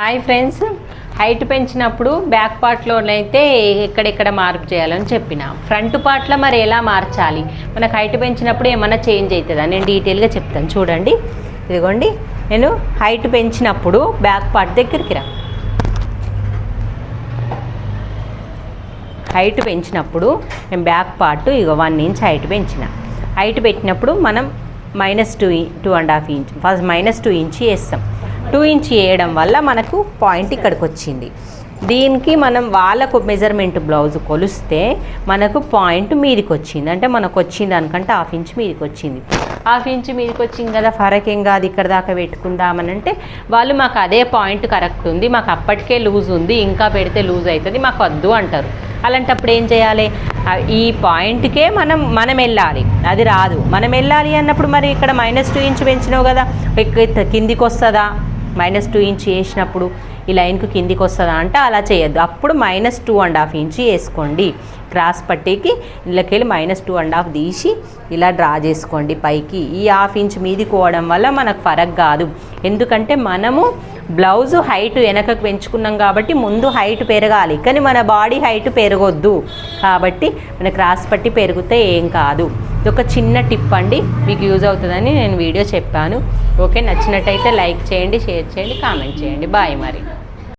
Hi friends height పెంచినప్పుడు back పార్ట్లోనైతే ఎక్కడెక్కడ మార్పు చేయాలని చెప్పిన. ఫ్రంట్ పార్ట్లో మరి ఎలా మార్చాలి? మనకు హైట్ పెంచినప్పుడు ఏమైనా చేంజ్ అవుతుందా? నేను డీటెయిల్గా చెప్తాను. చూడండి. ఇదిగోండి. నేను హైట్ పెంచినప్పుడు బ్యాక్ పార్ట్ దగ్గరికి రా. హైట్ పెంచినప్పుడు నేను బ్యాక్ పార్ట్ ఇక వన్ ఇంచ్ హైట్ పెంచిన. హైట్ పెట్టినప్పుడు మనం minus two two and half inch first minus two inch వేస్తాం. టూ ఇంచ్ వేయడం వల్ల మనకు పాయింట్ ఇక్కడికి వచ్చింది దీనికి మనం వాళ్ళకు మెజర్మెంట్ బ్లౌజ్ కొలిస్తే మనకు పాయింట్ మీదికి వచ్చింది అంటే మనకు వచ్చింది అనుకంటే హాఫ్ ఇంచ్ మీదికి వచ్చింది హాఫ్ ఇంచ్ మీదకి వచ్చింది కదా ఫరక్ ఏం కాదు ఇక్కడ దాకా పెట్టుకుందామని అంటే వాళ్ళు మాకు అదే పాయింట్ కరెక్ట్ ఉంది. మాకు అప్పటికే లూజ్ ఉంది. ఇంకా పెడితే లూజ్ అవుతుంది మాకు వద్దు అంటారు. అలాంటప్పుడు ఏం చేయాలి? ఈ పాయింట్కే మనం మనం వెళ్ళాలి. అది రాదు. మనం వెళ్ళాలి అన్నప్పుడు మరి ఇక్కడ మైనస్ టూ ఇంచ్ పెంచినావు కదా. కిందికి వస్తుందా మైనస్ టూ ఇంచ్ వేసినప్పుడు ఈ లైన్కు కిందికి వస్తుందా అంటే అలా చేయొద్దు. అప్పుడు minus two and half inch వేసుకోండి. క్రాస్ పట్టీకి ఇళ్ళకి వెళ్ళి మైనస్ టూ అండ్ హాఫ్ తీసి ఇలా డ్రా చేసుకోండి పైకి. ఈ హాఫ్ ఇంచ్ మీది కోవడం వల్ల మనకు ఫరక్ కాదు. ఎందుకంటే మనము బ్లౌజ్ హైట్ వెనకకు పెంచుకున్నాం కాబట్టి ముందు హైట్ పెరగాలి. కానీ మన బాడీ హైట్ పెరగొద్దు. కాబట్టి మన క్రాస్ పట్టి పెరిగితే ఏం కాదు. ఇది ఒక చిన్న టిప్ అండి. మీకు యూజ్ అవుతుందని నేను వీడియో చెప్పాను. ఓకే నచ్చినట్టయితే లైక్ చేయండి షేర్ చేయండి కామెంట్ చేయండి. బాయ్ మరి.